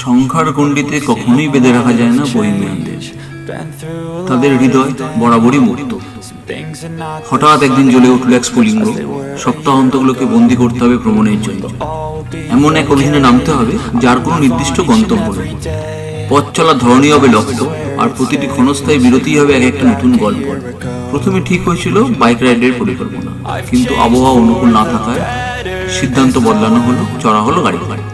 সংখ্যার গণ্ডিতে কখনোই বেঁধে রাখা যায় না বইমেয়ানদের তাদের হৃদয় বরাবরই মুক্ত। হঠাৎ একদিন জ্বলে উঠল এক স্ফুলিঙ্গ। সপ্তাহান্তগুলোকে বন্দি করতে হবে ভ্রমণের জন্য। এমন এক অভিযানে নামতে হবে যার কোনো নির্দিষ্ট গন্তব্য নেই। পথ চলার ধরনই হবে লক্ষ্য, আর প্রতিটি ক্ষণস্থায়ী বিরতিই হবে এক একটা নতুন গল্প। প্রথমে ঠিক হয়েছিল বাইক রাইডের পরিকল্পনা, কিন্তু আবহাওয়া অনুকূল না থাকায় সিদ্ধান্ত বদলানো হলো, চড়া হলো গাড়ি গাড়ি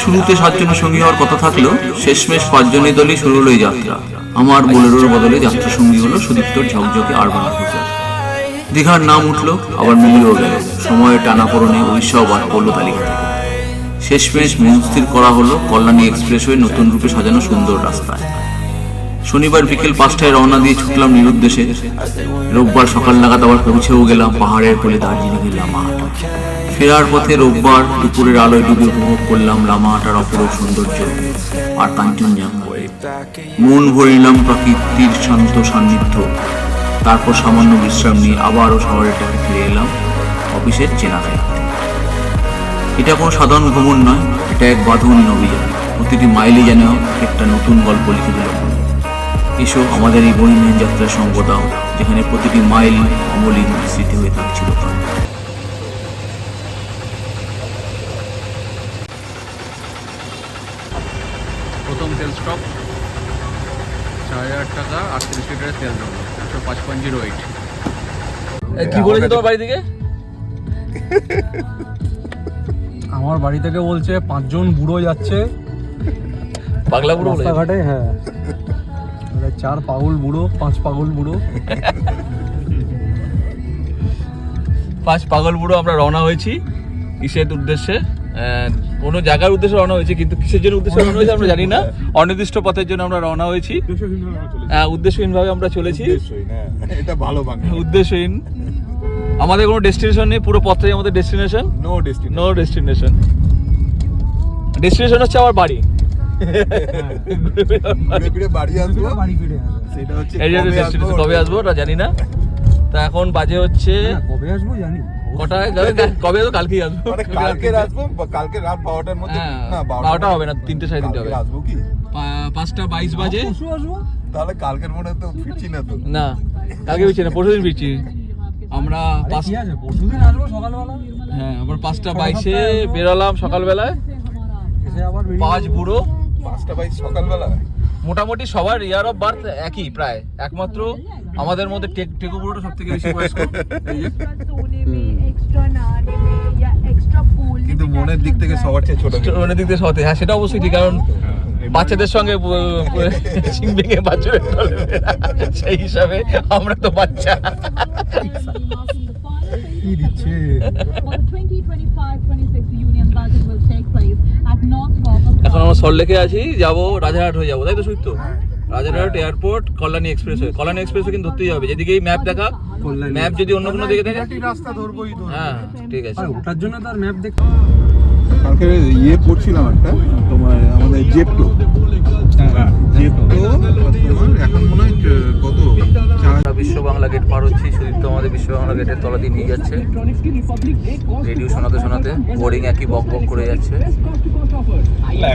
শুরুতে সাতজনের সঙ্গী হওয়ার কথা থাকলেও শেষমেশ পাঁচজনের দলই শুরু হলো এই যাত্রা। আমার বোলেরোর বদলে যাত্রা সঙ্গী হলো সুদীপ্তর ঝকঝকে আরবান অফিসার দীঘার নাম উঠল, আবার মিলিয়েও গেল। সময়ের টানাপোড়নে উড়িষ্যাও বাদ পড়ল তালিকা থেকে শেষমেশ মনস্থির করা হলো কল্যাণী এক্সপ্রেসওয়ে নতুন রূপে সাজানো সুন্দর রাস্তায়। শনিবার বিকেল পাঁচটায় রওনা দিয়ে ছুটলাম নিরুদ্দেশে। রোববার সকাল নাগাদ আবার পৌঁছেও গেলাম পাহাড়ের কোলে দার্জিলিংয়ের লামাহাটা ফেরার পথে রোববার দুপুরের আলোয় ডুবে উপভোগ করলাম লামাহাটার অপরূপ সৌন্দর্য আর কাঞ্চনজঙ্ঘা। মন ভরিলাম প্রকৃতির শান্ত সান্নিধ্য। তারপর সামান্য বিশ্রাম নিয়ে আবারও শহরের টাকে ফিরে এলাম অফিসের চেনা এটা কোনো সাধারণ ভ্রমণ নয়, এটা এক বাঁধন অভিযান। প্রতিটি মাইলে যেন একটা নতুন গল্প লিখে দিল। এসো আমাদের এই বহিনীন যাত্রার সঙ্গ দাও, যেখানে প্রতিটি মাইল অমলিন স্মৃতি হয়ে থাকছিল প্রথম তেল স্টপ চার হাজার টাকা আটত্রিশ লিটারের তেল দেবো একশো পাঁচ জিরো এইট কি বলেছে তোমার বাড়ি থেকে? আমার বাড়ি থেকে বলছে পাঁচজন বুড়ো যাচ্ছে। পাগলা বুড়ো রাস্তাঘাটে হ্যাঁ। চার পাগল বুড়ো পাঁচ পাগল বুড়ো। পাঁচ পাগল বুড়ো আমরা রওনা হয়েছি কিসের উদ্দেশ্যে। কোনো জায়গার উদ্দেশ্যে রওনা হয়েছে কিন্তু কিসের জন্য উদ্দেশ্যে রওনা হয়েছে আমরা জানি না। অনির্দিষ্ট পথের জন্য আমরা রওনা হয়েছি। হ্যাঁ উদ্দেশ্যহীনভাবে আমরা চলেছি। এটা ভালো বাংলা। উদ্দেশ্যহীন। আমাদের কোনো ডেস্টিনেশন নেই পুরো পথটাই আমাদের destination. No destiny no destination destination হচ্ছে আমার বাড়ি। বাড়ি আসব। বাড়ি ফিরে সেটা হচ্ছে এই যে কবে ডেস্টিনেশন আসব? কবে আসব ওটা জানি না। তা এখন বাজে হচ্ছে কবে আসব জানি। কটা? কবে আসব? কালকেই আসব। মানে কালকে আসব। কালকে রাত বারোটার মধ্যে হ্যাঁ, না বারোটা হবে না, তিনটে সাড়ে তিনটে হবে। আসব কি? পাঁচটা বাইশ বাজে। তাহলে কালকের মনে তো ফিরছি না তো। না কালকে ফিরছি না ফিরছি। আমরা পরশুদিন আসব সকালবেলা? হ্যাঁ আমরা পাঁচটা বাইশে বেরোলাম সকালবেলায়। পাঁচ বুড়ো। পাঁচটা বাইশ সকালবেলা মোটামুটি সবার ইয়ার অফ বার্থ একই প্রায়। একমাত্র আমাদের মধ্যে টেক টেকু বুড়োটা সব থেকে বেশি বয়স্ক। কিন্তু মনের দিক থেকে সবার চেয়ে ছোট মনের দিক থেকে সতে হ্যাঁ সেটা অবশ্যই ঠিক কারণ বাচ্চাদের সঙ্গে সিংবিংয়ে হ্যাঁ। বাচ্চা সেই হিসাবে আমরা তো বাচ্চা। কি দিচ্ছে এখন আমরা সল্লেকে আছি যাব রাজারহাট হয়ে যাব তাই তো সুইত রাজারহাট এয়ারপোর্ট কল্যাণী এক্সপ্রেস হয়ে কল্যাণী এক্সপ্রেস কিন্তু ধরতেই হবে যেদিকেই ম্যাপ দেখা ম্যাপ যদি অন্য কোনো দিকে থাকে বিরাটি রাস্তা ধরবোই। হ্যাঁ ঠিক আছে। ওটার জন্য তার ম্যাপ দেখ কালকে ইয়ে পড়ছিলাম একটা তোমার আমাদের জেপটো জেপটো এখন মনে হয় কত চার বিশ্ব বাংলা গেট পার হচ্ছি সুদীপ্ত আমাদের বিশ্ব বাংলা গেটের তলা দিয়ে নিয়ে যাচ্ছে। রেডিও শোনাতে শোনাতে বোর্ডিং একই বক বক করে যাচ্ছে।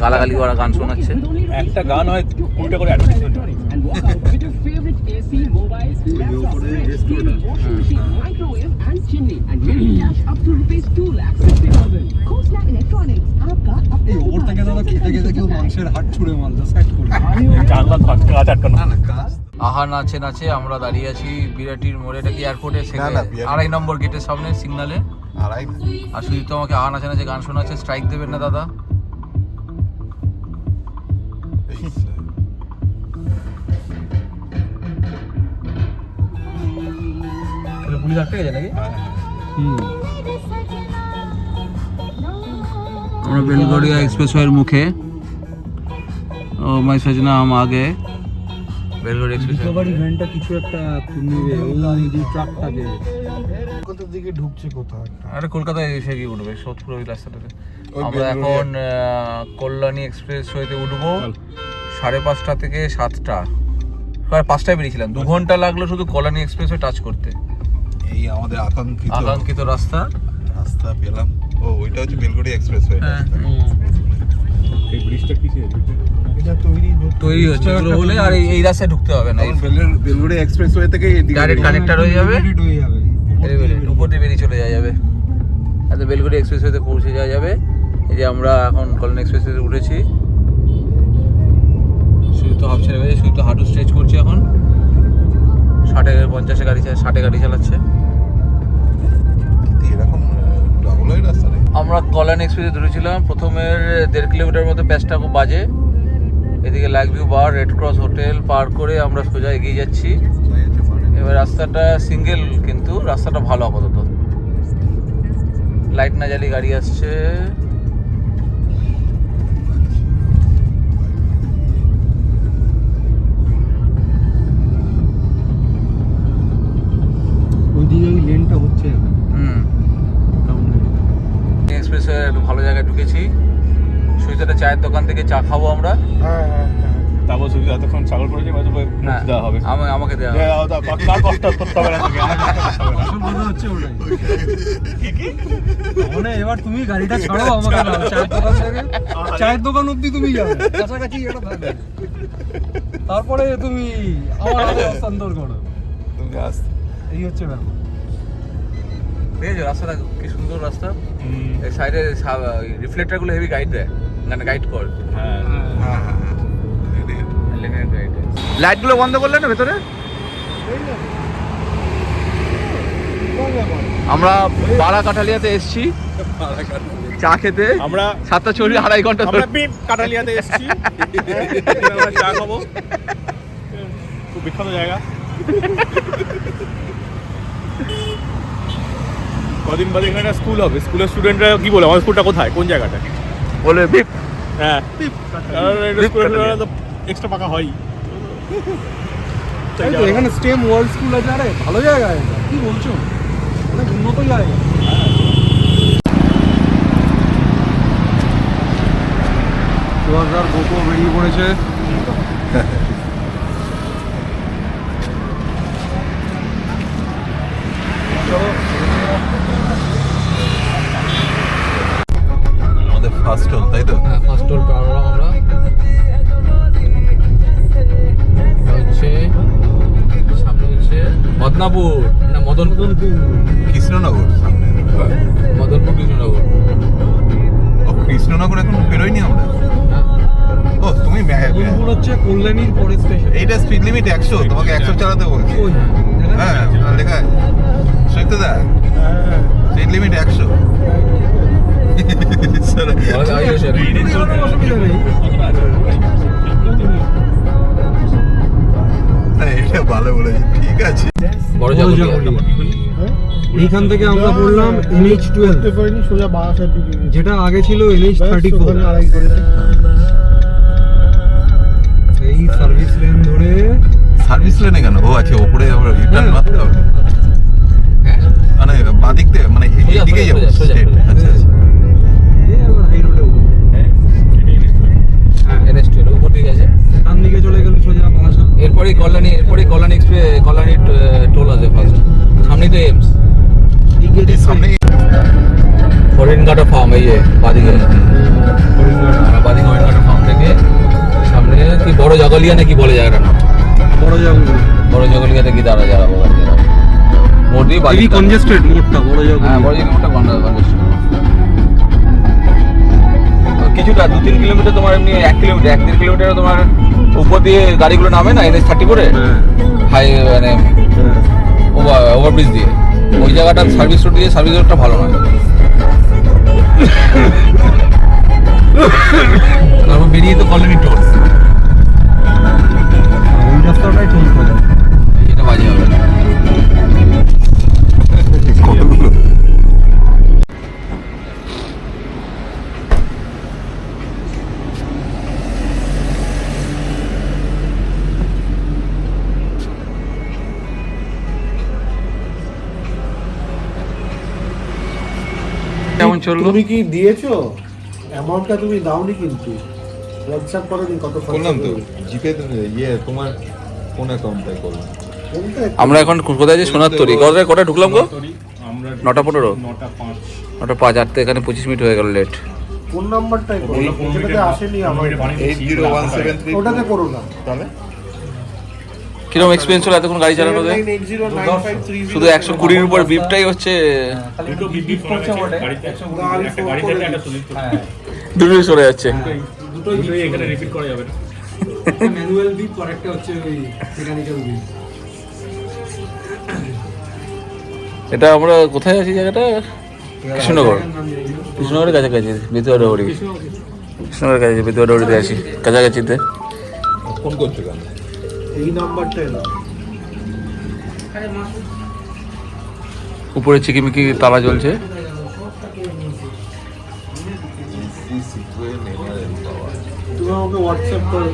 গালাগালি করা গান শোনাচ্ছে। একটা গান হয় কুড়িটা করে অ্যাডভার্টাইজমেন্ট এই ওপর থেকে দাদা খেতে খেতে কেউ মাংসের হাট ছুঁড়ে মারলো সাইড করে। জানলা কাজ আটকানো। আহা নাচে নাচে আমরা দাঁড়িয়ে আছি বিরাটির মোড়ে। এটা কি না, আড়াই নম্বর গেটের সামনে সিগনালে। আড়াই। আর সুদীপ্ত আমাকে আহা নাচে নাচে গান শোনাচ্ছে স্ট্রাইক দেবেন না দাদা। পুলিশ আটকে গেছে নাকি? আমরা বেলগড়িয়া এক্সপ্রেসওয়ের মুখে। ও মাই সজনা আম আগে। এক্সপ্রেসওয়ে রিকভারি ভ্যানটা কিছু একটা নেবে ওই যে ট্রাকটাকে কলকাতার দিকে ঢুকছে কোথাও আরে কলকাতায় এসে গিয়ে উঠবে সোদপুর ওই রাস্তাটাতে। আমরা এখন কল্যাণী এক্সপ্রেস ওয়েতে উঠবো সাড়ে পাঁচটা থেকে সাতটা। প্রায় পাঁচটায় বেরিয়েছিলাম দু ঘণ্টা লাগল শুধু কল্যাণী এক্সপ্রেস টাচ করতে। এই আমাদের আকাঙ্ক্ষিত। আকাঙ্ক্ষিত রাস্তা। রাস্তা পেলাম। ও ওইটা হচ্ছে বেলগুড়ি এক্সপ্রেস হ্যাঁ হুম তৈরি হচ্ছে এগুলো হলে আর এই- রাস্তায় ঢুকতে হবে না। বেলুড়ে এক্সপ্রেসওয়ে থেকে ডাইরেক্ট কানেক্টার হয়ে যাবে। হয়ে উপর দিয়ে বেরিয়ে চলে যাওয়া যাবে। এত বেলগুড়ি এক্সপ্রেসওয়েতে পৌঁছে যাওয়া যাবে। এই যে আমরা এখন কল্যাণ এক্সপ্রেসওয়েতে উঠেছি। শুধু তো হাফ ছেড়ে গেছে শুধু তো হাঁটু স্ট্রেচ করছি এখন। ষাটে পঞ্চাশে গাড়ি চা- ষাটে গাড়ি চালাচ্ছে। আমরা কল্যাণ এক্সপ্রেসে ধরেছিলাম প্রথমের দেড় কিলোমিটার মতো প্যাচটা খুব বাজে। এদিকে লাগভিউ বার রেড ক্রস হোটেল পার করে আমরা সোজা এগিয়ে যাচ্ছি। এবার রাস্তাটা সিঙ্গেল কিন্তু, রাস্তাটা ভালো আপাতত। লাইট না জ্বালিয়ে গাড়ি আসছে। চায়ের দোকান থেকে চা খাব আমরা। তারপর শুধু এতক্ষণ ছাগল করেছে এবার তোকে হ্যাঁ দেওয়া হবে। আমা- আমাকে দেওয়া হবে। কষ্ট করতে হবে না হচ্ছে ওটাই। মানে এবার তুমি গাড়িটা ছাড়ো আমাকে না চায়ের দোকান থেকে চায়ের দোকান অবধি তুমি যাবে। কাছাকাছি এটা থাকবে। তারপরে তুমি আমার হাতে হস্তান্তর করো। তুমি আসতে এই হচ্ছে ব্যাপার। দেখেছ রাস্তাটা কি সুন্দর রাস্তা? সাইডে রিফ্লেক্টারগুলো হেভি গাইড দেয়। মানে গাইড কর। হ্যাঁ। হ্যাঁ হ্যাঁ হ্যাঁ। লাইটগুলো বন্ধ করলে না ভেতরে? আমরা বারা কাঠালিয়াতে এসছি চা খেতে। আমরা সাতটা চল্লিশ আড়াই ঘণ্টা ধরে। পিপ কাটালিয়াতে এসেছি। আমরা চা খাব। খুব বিখ্যাত জায়গা। কদিন বাদে এখানে একটা স্কুল হবে। স্কুলের স্টুডেন্টরা কি বলে? আমার স্কুলটা কোথায়? কোন জায়গাটা বলে বিপ হ্যাঁ। এক্সট্রা পাকা হয়। এখানে স্টেম ওয়ার্ল্ড স্কুল আছে আরে ভালো জায়গা কি বলছো? অনেক উন্নত জায়গা। সুভাষদার গোপো বেরিয়ে পড়েছে। মদনাপুর না মদনপুর। কৃষ্ণনগর সামনে। মদনপুর কৃষ্ণনগর। ও কৃষ্ণনগর এখন বেরোয়নি আমরা? ও তুমি ম্যা- মদনপুর হচ্ছে কল্যাণীর পরের স্টেশন এইটা স্পিড লিমিট একশো তোমাকে একশো চালাতে বলছি। হ্যাঁ লেখা আছে সত্যি দা? স্পিড লিমিট একশো। হ্যাঁ, এটা ভালো বলেছি। ঠিক আছে। বড় জাগলিয়া। এইখান থেকে আমরা পড়লাম এনএইচ টুয়েলভ যেটা আগে ছিল এনএইচ থার্টি ফোর এই সার্ভিস লেন ধরে। সার্ভিস লেনে কেন? ও আছে ওপরে আমরা রিটার্ন হ্যাঁ, মারতে হবে। হ্যাঁ। মানে বাদিক দিয়ে মানে এদিকে যাব। সোজা, সোজা। সোজা। আচ্ছা আচ্ছা। এই আবার হাই রোডে হ্যাঁ এনএস টুয়েলভ উপর দিকে আছে। ডান দিকে চলে গেলে এরপরেই কল্যাণী এরপরেই কল্যাণী এক্সপ্রেস কল্যাণী টোল আছে ফার্স্ট সামনেই তো এমস সামনে হরিণঘাটা ফার্ম এই বাদিকে। বাদিকে হরিণঘাটা ফার্ম থেকে সামনে কি বড় জগলিয়া নাকি বলে জায়গাটার নাম? বড় জাগলিয়া। বড় জগলিয়াতে কি দাঁড়া যারা মোট দিয়ে খুবই বাদিকে কনজেস্টেড মোড়টা বড় হ্যাঁ বড় জাগলিয়া। বাংলা বাংলাদেশ কিছুটা দু তিন কিলোমিটার তোমার এমনি এক কিলোমিটার এক দেড় কিলোমিটার তোমার উপর দিয়ে গাড়িগুলো নামে না এনএস থার্টি করে? হ্যাঁ। হাই মানে হ্যাঁ। ওভারব্রিজ দিয়ে। ওই জায়গাটার সার্ভিস রোড দিয়ে সার্ভিস রোডটা ভালো নয়। তারপর বেরিয়ে তো কলোনি টোল ওই রাস্তাটাই টোল চলল তুমি কি দিয়েছ? অ্যামাউন্টটা তুমি দাওনি কিন্তু। হোয়াটসঅ্যাপ করোনি কত খরচা করলাম তো। জিপে ইয়ে তোমার কোন অ্যাকাউন্টটাই করলাম। আমরা এখন কোথায় যে সোনার তরি? কটায় কটায় ঢুকলাম গো? নটা পনেরো? নটা পাঁচ। পাঁচ আটটা এখানে পঁচিশ মিনিট হয়ে গেল লেট কোন নাম্বারটাই করো আসেনি আমার এইট জিরো ওয়ান সেভেন ওটাতে করো না। তাহলে? কীরকম এক্সপিরিয়েন্স হলো এতক্ষণ গাড়ি চালানো থ্রি শুধু একশো কুড়ির উপর বিপটাই হচ্ছে? দুটোই সরে যাচ্ছে। দুটোই দুটোই এখানে রিপিট করা যাবে না। ম্যানুয়াল বিপ আর একটা হচ্ছে ওই মেকানিক্যাল বিপ এটা আমরা কোথায় আছি জায়গাটা? কৃষ্ণনগর। কৃষ্ণনগরের কাছাকাছি বেতুয়াডাবড়ি কৃষ্ণনগরের কাছাকাছি বেতুয়াডাবড়িতে আছি কাছাকাছিতে। ফোন করছ কেন? এই নাম্বারটা এলো উপরে চিকিমিকি তালা জ্বলছে। তুমি আমাকে হোয়াটসঅ্যাপ করো।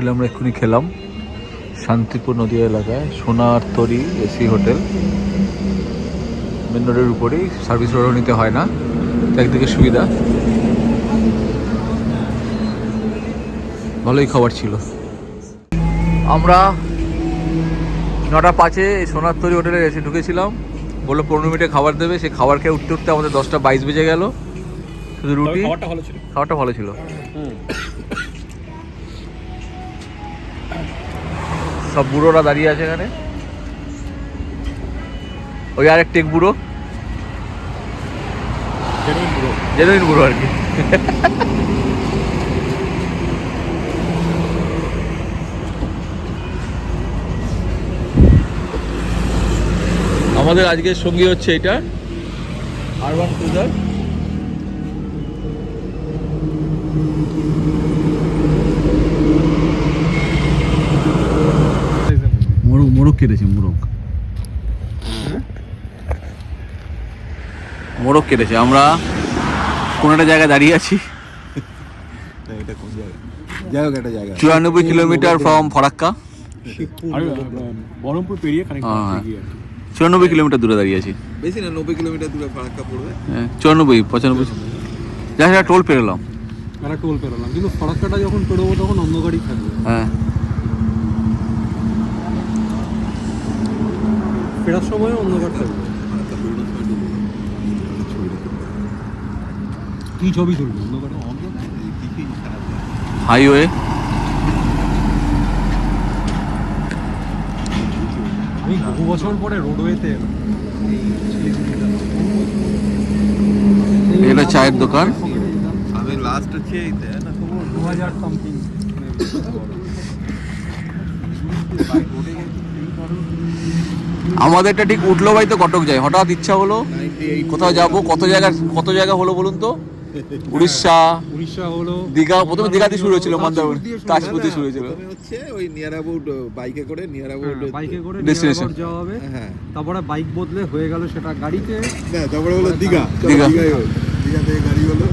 হোটেলে আমরা এক্ষুনি খেলাম। শান্তিপুর নদীয়া এলাকায় সোনার তরি এসি হোটেল। মেন রোডের উপরেই সার্ভিস রোডও নিতে হয় না তো একদিকে সুবিধা। ভালোই খাবার ছিল। আমরা নটা পাঁচে সোনার তরি হোটেলে এসে ঢুকেছিলাম। বলল পনেরো মিনিটে খাবার দেবে সে খাবার খেয়ে উঠতে উঠতে আমাদের দশটা বাইশ বেজে গেল। শুধু রুটি খাবারটা ভালো ছিল। খাবারটা ভালো ছিল। সব বুড়োরা দাঁড়িয়ে আছে এখানে। ওই আরেক টেক বুড়ো। জেনুইন বুড়ো আর কি। আমাদের আজকের সঙ্গী হচ্ছে এটা আরবান ক্রুজার মোরগ কেটেছে মোরগ। মোরগ কেটেছে আমরা কোন একটা জায়গায় দাঁড়িয়ে আছি। চুরানব্বই কিলোমিটার ফ্রম ফরাক্কা। বহরমপুর পেরিয়ে হ্যাঁ। কি। চুরানব্বই কিলোমিটার দূরে দাঁড়িয়ে আছি। বেশি না নব্বই কিলোমিটার দূরে ফারাক্কা পড়বে। হ্যাঁ, চুরানব্বই পঁচানব্বই। যাই টোল পেরোলাম। একটা টোল পেরোলাম। কিন্তু ফরাক্কাটা যখন পেরোবো তখন অন্য গাড়ি থাকবে। হ্যাঁ। ফেরার সময় অন্য গাড়ি থাকবে কি ছবি তুলবে? খারাপ হাইওয়ে। আমি বহু বছর পরে রোডওয়েতে এটা চায়ের দোকান। আমি লাস্ট না? খবর দু হাজার সামথিং আমাদেরটা ঠিক উঠল ভাই তো কটক যায়। হঠাৎ ইচ্ছা হলো কোথাও যাব কত জায়গা কত জায়গা হলো বলুন তো? উড়িষ্যা উড়িষ্যা হলো দীঘা প্রথমে দীঘা দিয়ে শুরু হয়েছিল মন্দারমণি শুরু দিয়ে শুরু হয়েছিল। হচ্ছে ওই নিয়ার অ্যাবাউট বাইকে করে নিয়ার অ্যাবাউট হ্যাঁ, বাইকে করে. নিয়ারগড় যাওয়া হবে। হ্যাঁ। তারপরে বাইক বদলে হয়ে গেল সেটা গাড়িতে। না তারপরে হলো দীঘা। দীঘা। দীঘাই হলো দীঘা থেকে গাড়ি হলো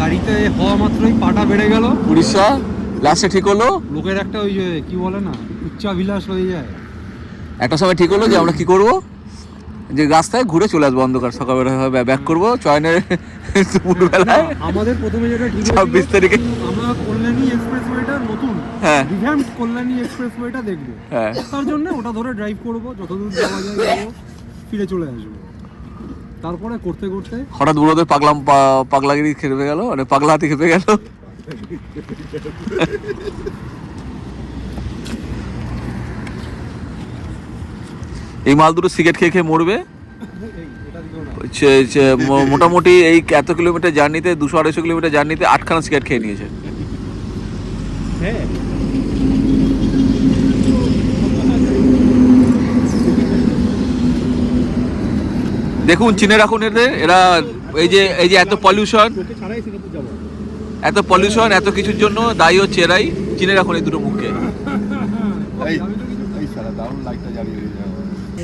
গাড়িতে হওয়া মাত্রই পাটা বেড়ে গেল। উড়িষ্যা লাস্টে ঠিক হলো? লোকের একটা ওই যে কি বলে না উচ্চাভিলাষ হয়ে যায়। একটা সময় ঠিক হলো যে আমরা কি করব? যে রাস্তায় ঘুরে চলে আসব অন্ধকার সকালবেলা ব্যাক করব চয়নের দুপুরবেলায়। আমাদের প্রথমে যেটা ঠিক ছাব্বিশ তারিখে। আমরা কল্যাণী এক্সপ্রেসওয়েটা নতুন হ্যাঁ। রিভ্যাম্প কল্যাণী এক্সপ্রেসওয়েটা দেখব। হ্যাঁ। তার জন্য ওটা ধরে ড্রাইভ করব যতদূর যাওয়া যায় ফিরে চলে আসব। তারপরে করতে করতে হঠাৎ বুড়োদের পাগলাম পাগলাগিরি খেপে গেল মানে পাগলা হাতি খেপে গেল। এই মাল দুটো সিগারেট খেয়ে খেয়ে মরবে? মোটামুটি এই এত কিলোমিটার জার্নিতে, দুশো আড়াইশো কিলোমিটার জার্নিতে আটখানা সিগারেট খেয়ে নিয়েছে। দেখুন, চিনে রাখুন এদের, এরা এই যে এই যে এত পলিউশন এত পলিউশন এত কিছুর জন্য দায়ী হচ্ছে এরাই। চিনে রাখুন এই দুটো মুখকে এই এই সারা দারুণ লাইটটা জ্বালিয়ে দিয়েছে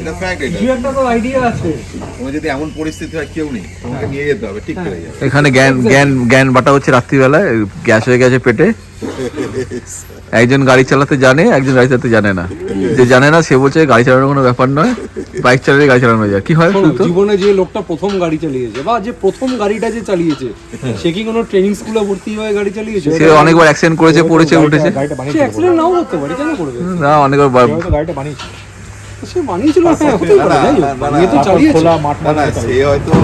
এটা ফ্যাক্ট এটা। একটা তো আইডিয়া আছে। তোমার যদি এমন পরিস্থিতি হয় কেউ নেই। তোমাকে নিয়ে যেতে হবে ঠিক করে যাবে। এখানে জ্ঞান জ্ঞান জ্ঞান বাটা হচ্ছে রাত্রিবেলায় গ্যাস হয়ে গেছে পেটে। একজন গাড়ি চালাতে জানে একজন গাড়ি চালাতে জানে না। যে জানে না সে বলছে গাড়ি চালানোর কোনো ব্যাপার নয় বাইক চালালে গাড়ি চালানো যায়। কি হয় শুধু জীবনে যে লোকটা প্রথম গাড়ি চালিয়েছে বা যে প্রথম গাড়িটা যে চালিয়েছে সে কি কোনো ট্রেনিং স্কুলে ভর্তি হয়ে গাড়ি চালিয়েছে? সে অনেকবার অ্যাক্সিডেন্ট করেছে পড়েছে উঠেছে। সে অ্যাক্সিডেন্ট নাও করতে পারে কেন করবে? না অনেকবার বা- সে বানিয়েছিল হ্যাঁ হতেই পারে যাই হোক, না, না, তো চালিয়েছে। না না সে হয়তো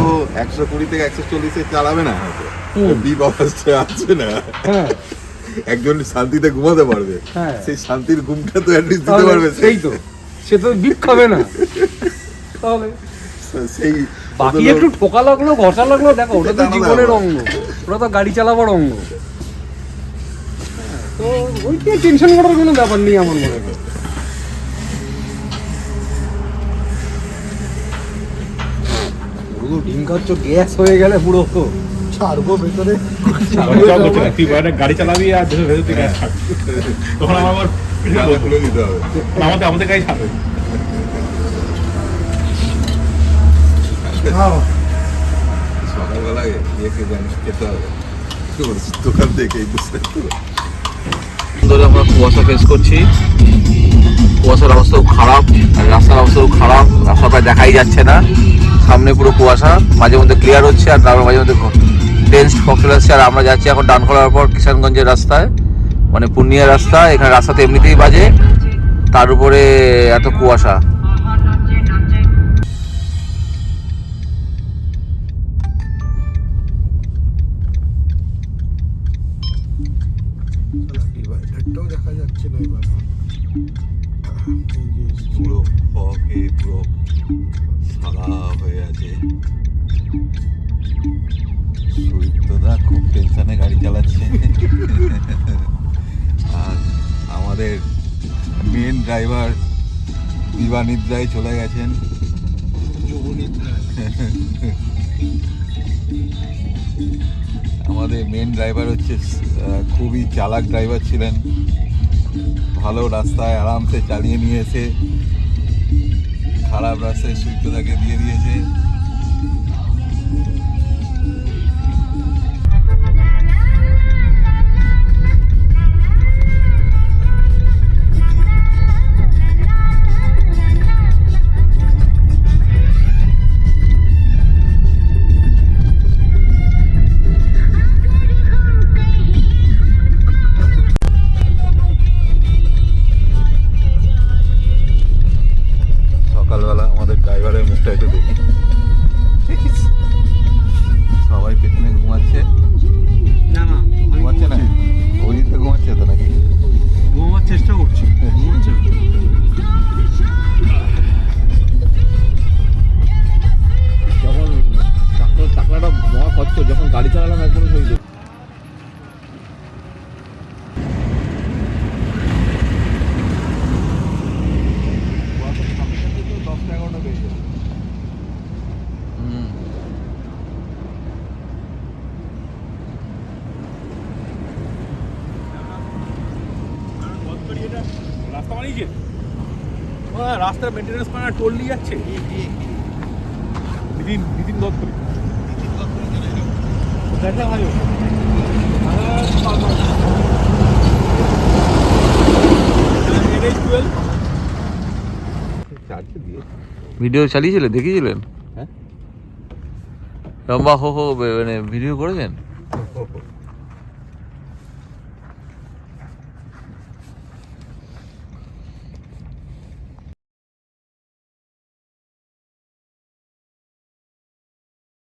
একশো কুড়ি থেকে একশো চল্লিশে চালাবে না হয়তো। আছে না। হ্যাঁ। একজন শান্তিতে ঘুমাতে পারবে। হ্যাঁ। সেই শান্তির ঘুমটা তো অ্যাটলিস্ট দিতে পারবে সেই তো সে তো বিপ খাবে না। তাহলে সেই বাকি একটু ঠোকা লাগল ঘষা লাগল দেখো ওটা তো জীবনের অঙ্গ ওটা তো গাড়ি চালাবার অঙ্গ। তো ওই টেনশন করার কোনো ব্যাপার নেই আমার মনে হয়। পুরো ডিম খাচ্ছ গ্যাস হয়ে গেলে পুরো ছাড়বো ভেতরে। তুই গাড়ি চালাবি আর দেশের ভেতর থেকে গ্যাস তখন আমার খুলে দিতে হবে। আমাদের আমাদের গাড়ি ছাড়বে। সকালবেলা খেতে হবে। দোকান থেকে বুঝতে ধরে আমরা কুয়াশা ফেস করছি। কুয়াশার অবস্থাও খারাপ আর রাস্তার অবস্থাও খারাপ। রাস্তা প্রায় দেখাই যাচ্ছে না। সামনে পুরো কুয়াশা, মাঝে মধ্যে ক্লিয়ার হচ্ছে আর তারপর মাঝে মধ্যে টেন্সড ফগ আসছে। আর আমরা যাচ্ছি এখন ডান করার পর কিষানগঞ্জের রাস্তায় মানে পূর্ণিয়া রাস্তা। এখানে রাস্তাতে এমনিতেই বাজে, তার উপরে এত কুয়াশা। দেখা যাচ্ছে না এবার। পুরো ফগে পুরো সাদা হয়ে আছে। সুইপ্তদা খুব টেনশনে গাড়ি চালাচ্ছে। আর আমাদের মেন ড্রাইভার দিবানিদ্রায় চলে গেছেন। আমাদের মেন ড্রাইভার হচ্ছে খুবই চালাক ড্রাইভার ছিলেন। ভালো রাস্তায় আরামসে চালিয়ে নিয়েছে। খারাপ রাস্তায় সূর্যদাকে দিয়ে দিয়েছে। রাস্তার মেনটেন্যান্স মানে টোল নিয়ে যাচ্ছে? নিতিন নিতিন গডকরি দেখলাম টুয়েলভ ভিডিও চালিয়েছিলেন দেখিয়েছিলেন? হ্যাঁ। লম্বা হো হো মানে ভিডিও করেছেন?